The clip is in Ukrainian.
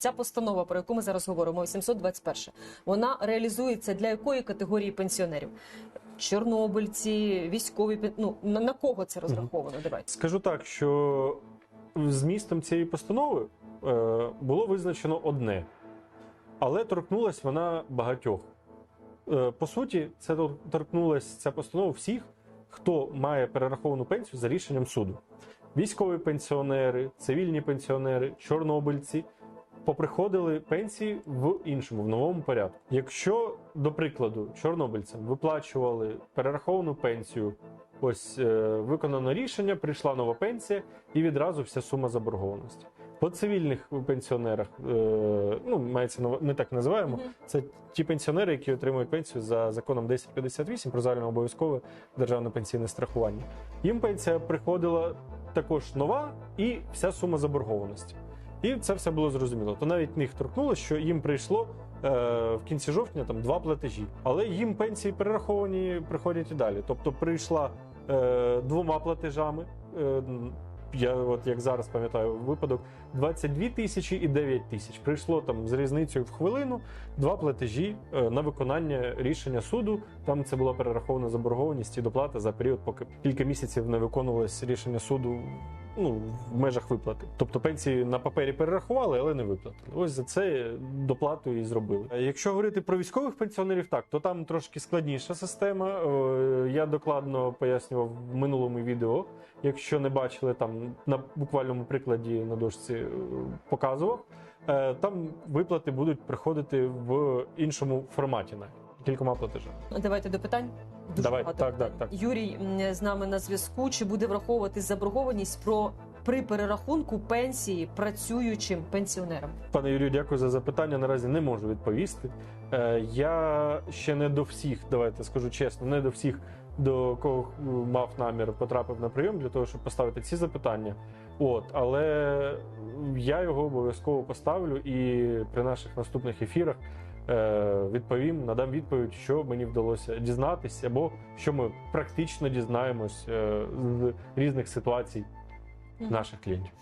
Ця постанова, про яку ми зараз говоримо, 821, вона реалізується для якої категорії пенсіонерів? Чорнобильці, військові ну на, на кого це розраховано? Давайте. Скажу так, що змістом цієї постанови е, було визначено одне, але торкнулась вона багатьох. Е, по суті, це тор- торкнулась ця постанова всіх, хто має перераховану пенсію за рішенням суду. Військові пенсіонери, цивільні пенсіонери, чорнобильці поприходили пенсії в іншому, в новому порядку. Якщо, до прикладу, чорнобильцям виплачували перераховану пенсію, ось е, виконано рішення, прийшла нова пенсія і відразу вся сума заборгованості. По цивільних пенсіонерах, е, ну мається ми так називаємо, це ті пенсіонери, які отримують пенсію за законом 1058 про загальнообов'язкове державне пенсійне страхування. Їм пенсія приходила також нова і вся сума заборгованості. І це все було зрозуміло. То навіть них торкнуло, що їм прийшло е, в кінці жовтня там два платежі, але їм пенсії перераховані приходять і далі. Тобто прийшла е, двома платежами. Е, я от як зараз пам'ятаю випадок 22 тисячі і 9 тисяч. Прийшло там з різницею в хвилину два платежі е, на виконання рішення суду. Там це була перерахована заборгованість і доплата за період, поки кілька місяців не виконувалось рішення суду. Ну, в межах виплати. Тобто пенсії на папері перерахували, але не виплатили. Ось за це доплату і зробили. Якщо говорити про військових пенсіонерів, так то там трошки складніша система. Я докладно пояснював в минулому відео. Якщо не бачили, там на буквальному прикладі на дошці е, показував. Е, Там виплати будуть приходити в іншому форматі, навіть кількома платежами. Давайте до питань. Дуже Давайте, багато так, питань. так, так. Юрій м, з нами на зв'язку. Чи буде враховуватись заборгованість про при перерахунку пенсії працюючим пенсіонерам? Пане Юрію, дякую за запитання. Наразі не можу відповісти. Е, Я ще не до всіх, давайте скажу чесно, не до всіх, до кого е, мав намір потрапив на прийом для того, щоб поставити ці запитання. От, але я його обов'язково поставлю і при наших наступних ефірах відповім, надам відповідь, що мені вдалося дізнатися, або що ми практично дізнаємось е, з різних ситуацій наших клієнтів.